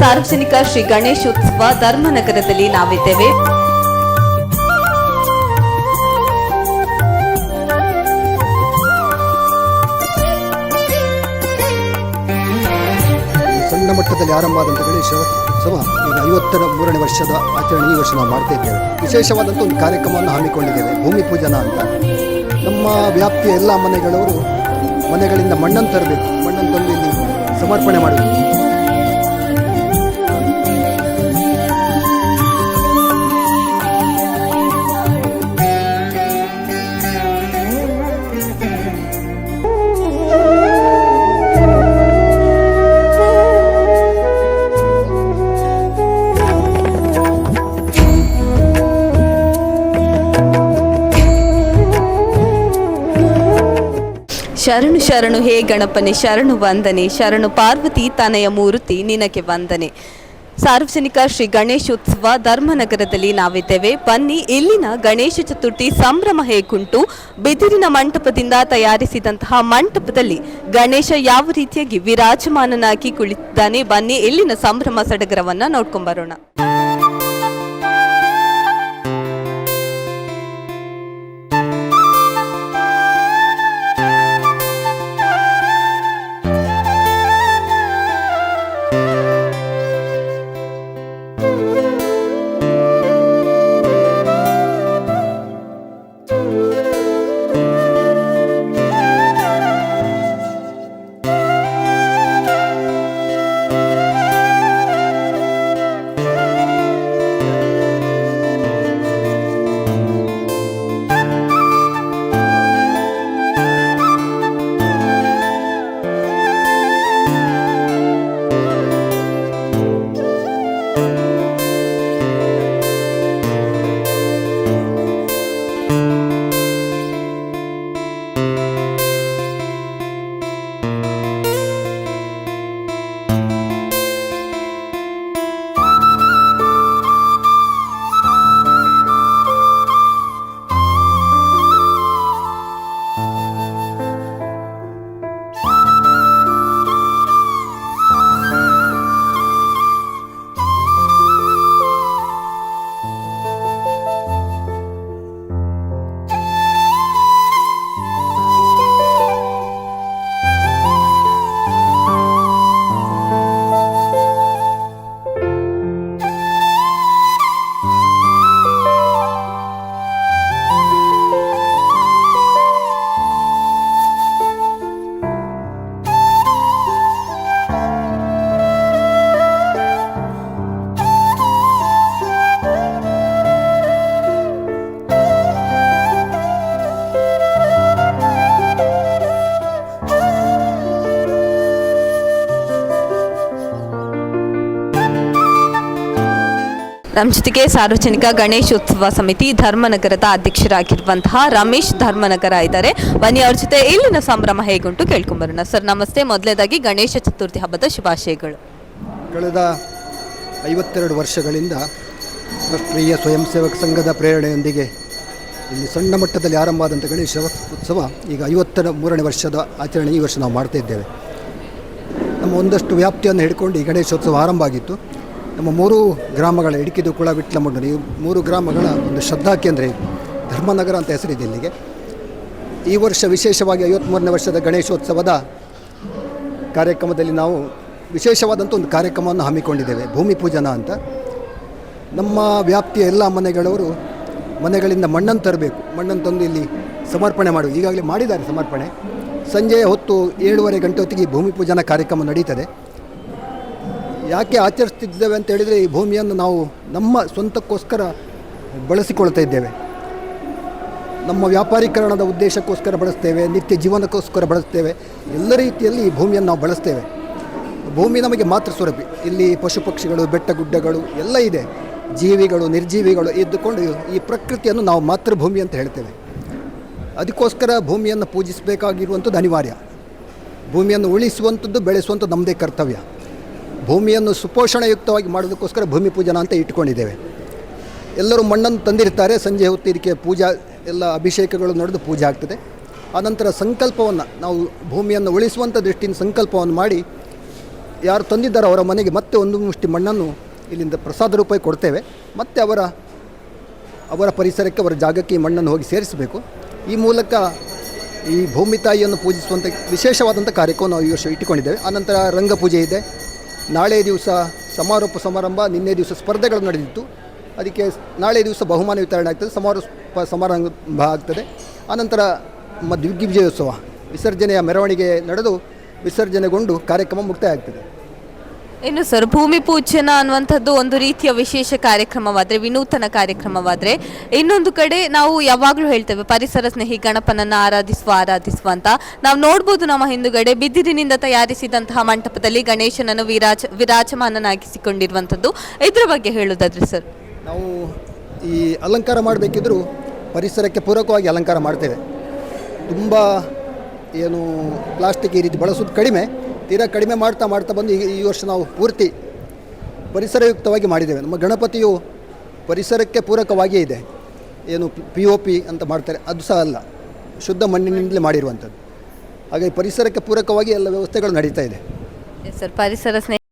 ಸಾರ್ವಜನಿಕ ಶ್ರೀ ಗಣೇಶೋತ್ಸವ ಧರ್ಮನಗರದಲ್ಲಿ ನಾವಿದ್ದೇವೆ. ಸಣ್ಣ ಮಟ್ಟದಲ್ಲಿ ಆರಂಭ ಆದಂಥ ಗಣೇಶ ಉತ್ಸವ ಐವತ್ತರ ಮೂರನೇ ವರ್ಷದ ಆಚರಣೆ ಈ ವರ್ಷ ನಾವು ಮಾಡ್ತಾ ಇದ್ದೇವೆ. ವಿಶೇಷವಾದಂಥ ಒಂದು ಕಾರ್ಯಕ್ರಮವನ್ನು ಹಮ್ಮಿಕೊಂಡಿದ್ದೇವೆ, ಭೂಮಿ ಪೂಜನ ಅಂತ. ನಮ್ಮ ವ್ಯಾಪ್ತಿಯ ಎಲ್ಲ ಮನೆಗಳವರು ಮನೆಗಳಿಂದ ಮಣ್ಣನ್ನು ತರಬೇಕು, ಮಣ್ಣನ್ನು ತಂದು ಇಲ್ಲಿ ಸಮರ್ಪಣೆ ಮಾಡಬೇಕು ಶರಣು ಶರಣು ಹೇ ಗಣಪನೆ, ಶರಣು ವಂದನೆ, ಶರಣು ಪಾರ್ವತಿ ತನಯ ಮೂರ್ತಿ, ನಿನಗೆ ವಂದನೆ. ಸಾರ್ವಜನಿಕ ಶ್ರೀ ಗಣೇಶೋತ್ಸವ ಧರ್ಮನಗರದಲ್ಲಿ ನಾವಿದ್ದೇವೆ. ಬನ್ನಿ, ಇಲ್ಲಿನ ಗಣೇಶ ಚತುರ್ಥಿ ಸಂಭ್ರಮ ಹೇಗುಂಟು ಬಿದಿರಿನ ಮಂಟಪದಿಂದ ತಯಾರಿಸಿದಂತಹ ಮಂಟಪದಲ್ಲಿ ಗಣೇಶ ಯಾವ ರೀತಿಯಾಗಿ ವಿರಾಜಮಾನನಾಗಿ ಕುಳಿತಿದ್ದಾನೆ? ಬನ್ನಿ, ಇಲ್ಲಿನ ಸಂಭ್ರಮ ಸಡಗರವನ್ನ ನೋಡ್ಕೊಂಬರೋಣ. ನಮ್ಮ ಜೊತೆಗೆ ಸಾರ್ವಜನಿಕ ಗಣೇಶೋತ್ಸವ ಸಮಿತಿ ಧರ್ಮನಗರದ ಅಧ್ಯಕ್ಷರಾಗಿರುವಂತಹ ರಮೇಶ್ ಧರ್ಮನಗರ ಇದ್ದಾರೆ. ಬನ್ನಿ, ಅವ್ರ ಜೊತೆ ಇಲ್ಲಿನ ಸಂಭ್ರಮ ಹೇಗುಂಟು ಕೇಳ್ಕೊಂಬರೋಣ. ಸರ್, ನಮಸ್ತೆ. ಮೊದಲೇದಾಗಿ ಗಣೇಶ ಚತುರ್ಥಿ ಹಬ್ಬದ ಶುಭಾಶಯಗಳು. ಕಳೆದ ಐವತ್ತೆರಡು ವರ್ಷಗಳಿಂದ ರಾಷ್ಟ್ರೀಯ ಸ್ವಯಂ ಸೇವಕ ಸಂಘದ ಪ್ರೇರಣೆಯೊಂದಿಗೆ ಇಲ್ಲಿ ಸಣ್ಣ ಮಟ್ಟದಲ್ಲಿ ಆರಂಭ ಆದಂಥ ಗಣೇಶ ಉತ್ಸವ ಈಗ ಐವತ್ತರ ಮೂರನೇ ವರ್ಷದ ಆಚರಣೆ ಈ ವರ್ಷ ನಾವು ಮಾಡ್ತಾ ಇದ್ದೇವೆ. ನಮ್ಮ ಒಂದಷ್ಟು ವ್ಯಾಪ್ತಿಯನ್ನು ಹಿಡ್ಕೊಂಡು ಈ ಗಣೇಶೋತ್ಸವ ಆರಂಭ ಆಗಿತ್ತು. ನಮ್ಮ ಮೂರು ಗ್ರಾಮಗಳ ಇಡುಕಿದು ಕುಳ ವಿಟ್ಲಮುಂಡನ ಈ ಮೂರು ಗ್ರಾಮಗಳ ಒಂದು ಶ್ರದ್ಧಾ ಕೇಂದ್ರ ಧರ್ಮನಗರ ಅಂತ ಹೆಸರಿದೆ ಇಲ್ಲಿಗೆ. ಈ ವರ್ಷ ವಿಶೇಷವಾಗಿ ಐವತ್ತ್ಮೂರನೇ ವರ್ಷದ ಗಣೇಶೋತ್ಸವದ ಕಾರ್ಯಕ್ರಮದಲ್ಲಿ ನಾವು ವಿಶೇಷವಾದಂಥ ಒಂದು ಕಾರ್ಯಕ್ರಮವನ್ನು ಹಮ್ಮಿಕೊಂಡಿದ್ದೇವೆ. ಭೂಮಿ ಪೂಜನ ಅಂತ. ನಮ್ಮ ವ್ಯಾಪ್ತಿಯ ಎಲ್ಲ ಮನೆಗಳವರು ಮನೆಗಳಿಂದ ಮಣ್ಣನ್ನು ತರಬೇಕು. ಮಣ್ಣನ್ನು ತಂದು ಇಲ್ಲಿ ಸಮರ್ಪಣೆ ಮಾಡುವುದು. ಈಗಾಗಲೇ ಮಾಡಿದ್ದಾರೆ ಸಮರ್ಪಣೆ. ಸಂಜೆ ಹೊತ್ತು ಏಳುವರೆ ಗಂಟೆ ಹೊತ್ತಿಗೆ ಭೂಮಿ ಪೂಜನ ಕಾರ್ಯಕ್ರಮ ನಡೀತದೆ. ಯಾಕೆ ಆಚರಿಸ್ತಿದ್ದೇವೆ ಅಂತ ಹೇಳಿದರೆ ಈ ಭೂಮಿಯನ್ನು ನಾವು ನಮ್ಮ ಸ್ವಂತಕ್ಕೋಸ್ಕರ ಬಳಸಿಕೊಳ್ತಾ ಇದ್ದೇವೆ. ನಮ್ಮ ವ್ಯಾಪಾರೀಕರಣದ ಉದ್ದೇಶಕ್ಕೋಸ್ಕರ ಬಳಸ್ತೇವೆ, ನಿತ್ಯ ಜೀವನಕ್ಕೋಸ್ಕರ ಬಳಸ್ತೇವೆ, ಎಲ್ಲ ರೀತಿಯಲ್ಲಿ ಈ ಭೂಮಿಯನ್ನು ನಾವು ಬಳಸ್ತೇವೆ. ಭೂಮಿ ನಮಗೆ ಮಾತೃ ಸ್ವರೂಪಿ ಇಲ್ಲಿ ಪಶು ಪಕ್ಷಿಗಳು ಬೆಟ್ಟ ಗುಡ್ಡಗಳು ಎಲ್ಲ ಇದೆ. ಜೀವಿಗಳು, ನಿರ್ಜೀವಿಗಳು ಇದ್ದುಕೊಂಡು ಈ ಪ್ರಕೃತಿಯನ್ನು ನಾವು ಮಾತೃಭೂಮಿ ಅಂತ ಹೇಳ್ತೇವೆ. ಅದಕ್ಕೋಸ್ಕರ ಭೂಮಿಯನ್ನು ಪೂಜಿಸಬೇಕಾಗಿರುವಂಥದ್ದು ಅನಿವಾರ್ಯ. ಭೂಮಿಯನ್ನು ಉಳಿಸುವಂಥದ್ದು, ಬೆಳೆಸುವಂಥದ್ದು ನಮ್ಮದೇ ಕರ್ತವ್ಯ. ಭೂಮಿಯನ್ನು ಸುಪೋಷಣಯುಕ್ತವಾಗಿ ಮಾಡೋದಕ್ಕೋಸ್ಕರ ಭೂಮಿ ಪೂಜನ ಅಂತ ಇಟ್ಕೊಂಡಿದ್ದೇವೆ. ಎಲ್ಲರೂ ಮಣ್ಣನ್ನು ತಂದಿರ್ತಾರೆ, ಸಂಜೆ ಹೊತ್ತು ಇದಕ್ಕೆ ಪೂಜಾ, ಎಲ್ಲ ಅಭಿಷೇಕಗಳು ನಡೆದು ಪೂಜೆ ಆಗ್ತದೆ. ಆನಂತರ ಸಂಕಲ್ಪವನ್ನು ನಾವು ಭೂಮಿಯನ್ನು ಉಳಿಸುವಂಥ ದೃಷ್ಟಿಯಿಂದ ಸಂಕಲ್ಪವನ್ನು ಮಾಡಿ, ಯಾರು ತಂದಿದ್ದಾರೋ ಅವರ ಮನೆಗೆ ಮತ್ತೆ ಒಂದು ಮುಷ್ಟಿ ಮಣ್ಣನ್ನು ಇಲ್ಲಿಂದ ಪ್ರಸಾದ ರೂಪಾಯಿ ಕೊಡ್ತೇವೆ. ಮತ್ತು ಅವರ ಅವರ ಪರಿಸರಕ್ಕೆ, ಅವರ ಜಾಗಕ್ಕೆ ಈ ಮಣ್ಣನ್ನು ಹೋಗಿ ಸೇರಿಸಬೇಕು. ಈ ಮೂಲಕ ಈ ಭೂಮಿ ತಾಯಿಯನ್ನು ಪೂಜಿಸುವಂಥ ವಿಶೇಷವಾದಂಥ ಕಾರ್ಯಕ್ರಮ ನಾವು ಈ ವರ್ಷ ಇಟ್ಟುಕೊಂಡಿದ್ದೇವೆ. ಆನಂತರ ರಂಗಪೂಜೆ ಇದೆ. ನಾಳೆ ದಿವಸ ಸಮಾರೋಪ ಸಮಾರಂಭ, ನಿನ್ನೆ ದಿವಸ ಸ್ಪರ್ಧೆಗಳು ನಡೆದಿತ್ತು. ಅದಕ್ಕೆ ನಾಳೆ ದಿವಸ ಬಹುಮಾನ ವಿತರಣೆ ಆಗ್ತದೆ, ಸಮಾರೋಪ ಸಮಾರಂಭ ಆಗ್ತದೆ. ಆನಂತರ ಮ, ದಿಗ್ವಿಜಯೋತ್ಸವ, ವಿಸರ್ಜನೆಯ ಮೆರವಣಿಗೆ ನಡೆದು ವಿಸರ್ಜನೆಗೊಂಡು ಕಾರ್ಯಕ್ರಮ ಮುಕ್ತಾಯ ಆಗ್ತದೆ. ಇನ್ನು ಸರ್, ಭೂಮಿ ಪೂಜನ ಅನ್ನುವಂಥದ್ದು ಒಂದು ರೀತಿಯ ವಿಶೇಷ ಕಾರ್ಯಕ್ರಮವಾದರೆ, ವಿನೂತನ ಕಾರ್ಯಕ್ರಮವಾದರೆ, ಇನ್ನೊಂದು ಕಡೆ ನಾವು ಯಾವಾಗಲೂ ಹೇಳ್ತೇವೆ, ಪರಿಸರ ಸ್ನೇಹಿ ಗಣಪನನ್ನು ಆರಾಧಿಸುವ ಆರಾಧಿಸುವ ಅಂತ. ನಾವು ನೋಡ್ಬೋದು ನಮ್ಮ ಹಿಂದುಗಡೆ ಬಿದಿರಿನಿಂದ ತಯಾರಿಸಿದಂತಹ ಮಂಟಪದಲ್ಲಿ ಗಣೇಶನನ್ನು ವಿರಾಜ, ವಿರಾಜಮಾನನಾಗಿಸಿಕೊಂಡಿರುವಂಥದ್ದು. ಇದರ ಬಗ್ಗೆ ಹೇಳೋದಾದ್ರೆ ಸರ್. ನಾವು ಈ ಅಲಂಕಾರ ಮಾಡಬೇಕಿದ್ರೂ ಪರಿಸರಕ್ಕೆ ಪೂರಕವಾಗಿ ಅಲಂಕಾರ ಮಾಡ್ತೇವೆ. ತುಂಬ ಏನು ಪ್ಲಾಸ್ಟಿಕ್ ಈ ರೀತಿ ಬಳಸೋದು ಕಡಿಮೆ. ತೀರಾ ಕಡಿಮೆ ಮಾಡ್ತಾ ಮಾಡ್ತಾ ಬಂದು ಈ ವರ್ಷ ನಾವು ಪೂರ್ತಿ ಪರಿಸರಯುಕ್ತವಾಗಿ ಮಾಡಿದ್ದೇವೆ. ನಮ್ಮ ಗಣಪತಿಯು ಪರಿಸರಕ್ಕೆ ಪೂರಕವಾಗಿಯೇ ಇದೆ. ಏನು ಪಿ ಒ ಪಿ ಅಂತ ಮಾಡ್ತಾರೆ. ಅದು ಸಹ ಅಲ್ಲ. ಶುದ್ಧ ಮಣ್ಣಿನಿಂದಲೇ ಮಾಡಿರುವಂಥದ್ದು. ಹಾಗಾಗಿ ಪರಿಸರಕ್ಕೆ ಪೂರಕವಾಗಿ ಎಲ್ಲ ವ್ಯವಸ್ಥೆಗಳು ನಡೀತಾ ಇದೆ. ಸರ್ ಪರಿಸರ ಸ್ನೇಹಿ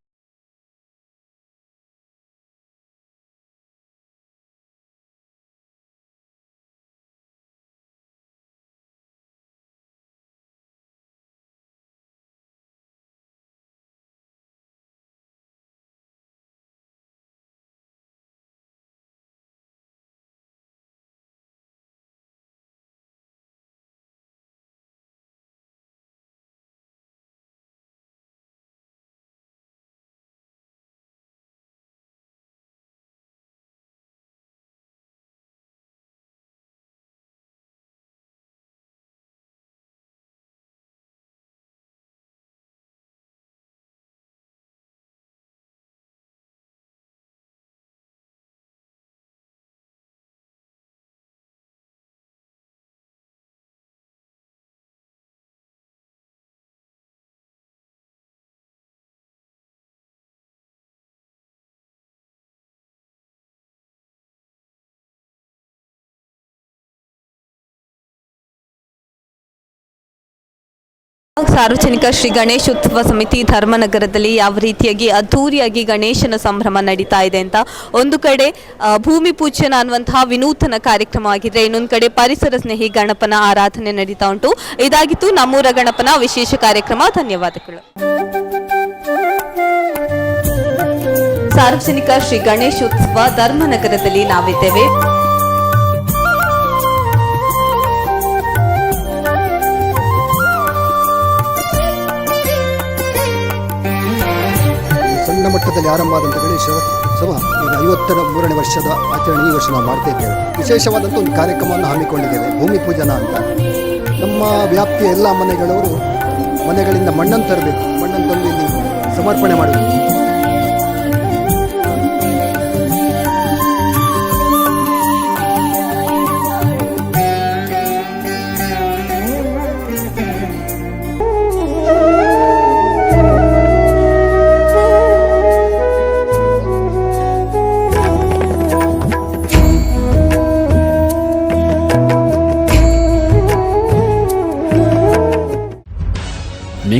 ಸಾರ್ವಜನಿಕ ಶ್ರೀ ಗಣೇಶ ಉತ್ಸವ ಸಮಿತಿ ಧರ್ಮನಗರದಲ್ಲಿ ಯಾವ ರೀತಿಯಾಗಿ ಅದ್ಧೂರಿಯಾಗಿ ಗಣೇಶನ ಸಂಭ್ರಮ ನಡೀತಾ ಇದೆ ಅಂತ ಒಂದು ಕಡೆ ಭೂಮಿ ಪೂಜನ ಅನ್ನುವಂತಹ ವಿನೂತನ ಕಾರ್ಯಕ್ರಮ ಆಗಿದ್ರೆ ಇನ್ನೊಂದು ಕಡೆ ಪರಿಸರ ಸ್ನೇಹಿ ಗಣಪನ ಆರಾಧನೆ ನಡೀತಾ ಉಂಟು. ಇದಾಗಿತ್ತು ನಮ್ಮೂರ ಗಣಪನ ವಿಶೇಷ ಕಾರ್ಯಕ್ರಮ, ಧನ್ಯವಾದಗಳು. ಸಾರ್ವಜನಿಕ ಶ್ರೀ ಗಣೇಶ ಉತ್ಸವ ಧರ್ಮನಗರದಲ್ಲಿ ನಾವಿದ್ದೇವೆ. ಸಣ್ಣ ಆರಂಭವಾದಂಥ ಗಣೇಶ ಸಭ ಈಗ ಐವತ್ತರ ಮೂರನೇ ವರ್ಷದ ಆಚರಣೆ ಈ ವರ್ಷ ನಾವು ಮಾಡ್ತಾ ಇದ್ದೇವೆ ವಿಶೇಷವಾದಂಥ ಒಂದು ಕಾರ್ಯಕ್ರಮವನ್ನು ಹಮ್ಮಿಕೊಂಡಿದ್ದೇವೆ, ಭೂಮಿ ಪೂಜನ ಅಂತ. ನಮ್ಮ ವ್ಯಾಪ್ತಿಯ ಎಲ್ಲ ಮನೆಗಳವರು ಮನೆಗಳಿಂದ ಮಣ್ಣನ್ನು ತರಬೇಕು, ಮಣ್ಣನ್ನು ತಂದು ಇಲ್ಲಿ ಸಮರ್ಪಣೆ ಮಾಡಬೇಕು